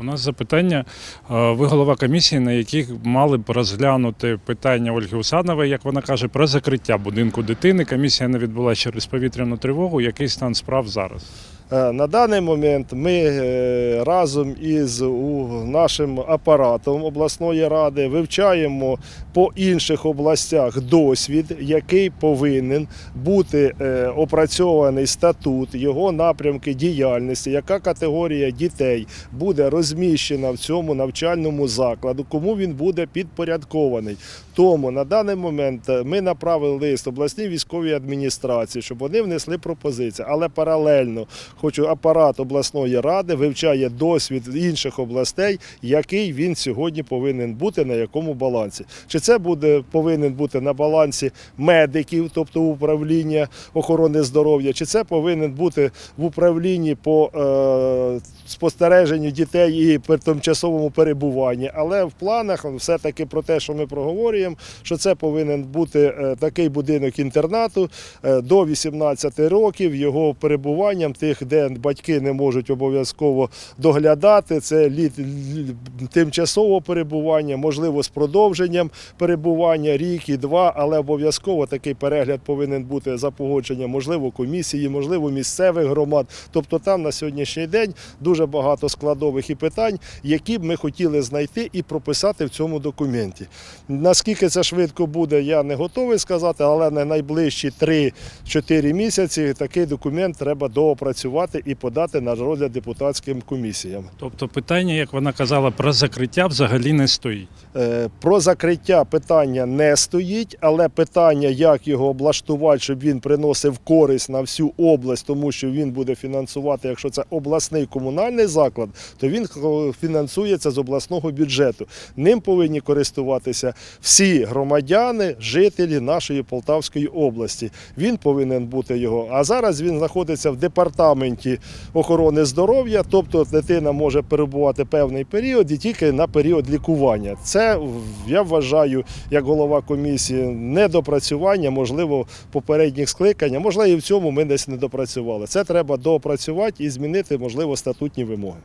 У нас запитання. Е, Ви голова комісії, на яких мали б розглянути питання Ольги Усанової, як вона каже, про закриття будинку дитини. Комісія не відбула через повітряну тривогу. Який стан справ зараз? Е, На даний момент ми е, разом із нашим апаратом обласної ради вивчаємо по інших областях досвід, який повинен бути е, опрацьований статут, його напрямки діяльності, яка категорія дітей буде розміщена в цьому навчальному закладу, кому він буде підпорядкований. Тому на даний момент ми направили лист обласній військовій адміністрації, щоб вони внесли пропозиції, але паралельно хочу апарат обласної ради вивчає досвід інших областей, який він сьогодні повинен бути на якому балансі. Чи це буде повинен бути на балансі медиків, тобто управління охорони здоров'я, чи це повинен бути в управлінні по е, спостереженню дітей і тимчасовому перебуванні. Але в планах все-таки про те, що ми проговорюємо, що це повинен бути е, такий будинок інтернату е, до 18 років його перебуванням, тих, де батьки не можуть обов'язково доглядати. Це літ, лі- тимчасове перебування, можливо, з продовженням перебування рік і два, але обов'язково такий перегляд повинен бути за погодженням, можливо, комісії, можливо, місцевих громад. Тобто там на сьогоднішній день дуже багато складових і питань, які б ми хотіли знайти і прописати в цьому документі. Наскільки це швидко буде, я не готовий сказати, але на найближчі 3-4 місяці такий документ треба доопрацювати і подати на розгляд депутатським комісіям. Тобто питання, як вона казала, про закриття взагалі не стоїть. Е, Про закриття питання не стоїть, але питання, як його облаштувати, щоб він приносив користь на всю область, тому що він буде фінансувати, якщо це обласний комунальний заклад, то він фінансується з обласного бюджету. Ним повинні користуватися всі громадяни, жителі нашої Полтавської області. Він повинен бути його. А зараз він знаходиться в департаменті охорони здоров'я, тобто дитина може перебувати певний період і тільки на період лікування. Це я вважаю, як голова комісії, недопрацювання, можливо, попередніх скликань, можливо, і в цьому ми десь не допрацювали. Це треба доопрацювати і змінити, можливо, статутні вимоги.